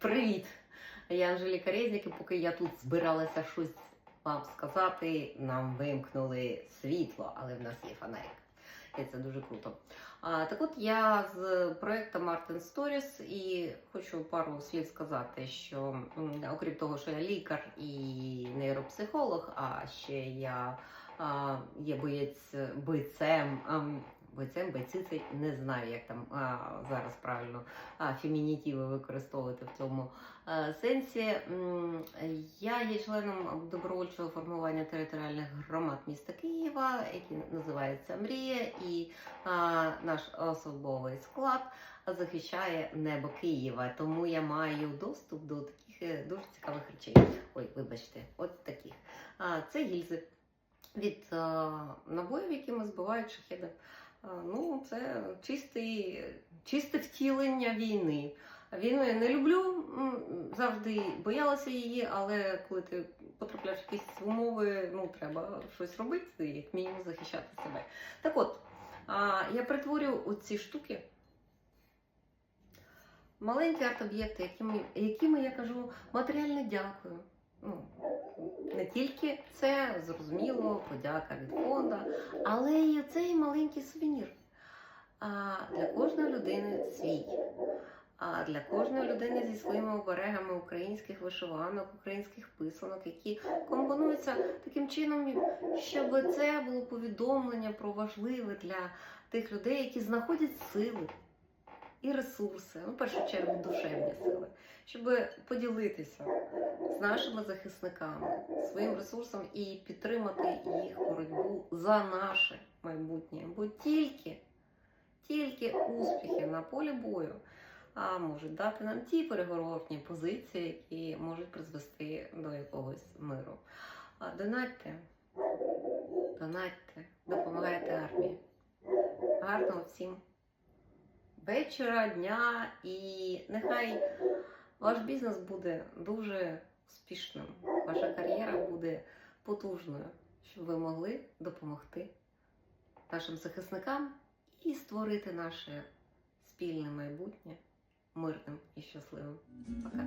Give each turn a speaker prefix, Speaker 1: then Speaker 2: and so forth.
Speaker 1: Привіт! Я Анжеліка Резник, і поки я тут збиралася щось вам сказати, нам вимкнули світло, але в нас є фонарик. І це дуже круто. А, так от я з проекту Martin Stories і хочу пару слів сказати, що окрім того, що я лікар і нейропсихолог, а ще я а, є боєць бойцем. Бойцем, бойцицей, не знаю, як там а, зараз правильно а, фемінітиви використовувати в цьому а, сенсі. Я є членом добровольчого формування територіальних громад міста Києва, який називається Мрія, і а, наш особовий склад захищає небо Києва. Тому я маю доступ до таких е, дуже цікавих речей. Ой, вибачте, от таких. А, Це гільзи від а, набоїв, якими збивають шахеди. Ну, це чистий, чисте втілення війни. Війну я не люблю, завжди боялася її, але коли ти потрапляєш в якісь умови, ну треба щось робити, як мінімум захищати себе. Так от, я перетворю оці штуки. Маленькі арт-об'єкти, якими, якими я кажу матеріально дякую. Ну, не тільки це, зрозуміло, подяка від фонда, але й цей маленький сувенір. А для кожної людини свій. А для кожної людини зі своїми оберегами українських вишиванок, українських писанок, які компонуються таким чином, щоб це було повідомлення про важливе для тих людей, які знаходять сили і ресурси, ну, в першу чергу душевні сили, щоб поділитися з нашими захисниками своїм ресурсом і підтримати їх боротьбу за наше майбутнє. Бо тільки, тільки успіхи на полі бою а можуть дати нам ті переговорні позиції, які можуть призвести до якогось миру. А донатьте, донатьте, допомагайте армії. Гарного всім вечора, дня і нехай ваш бізнес буде дуже успішним, ваша кар'єра буде потужною, щоб ви могли допомогти нашим захисникам і створити наше спільне майбутнє мирним і щасливим. Пока.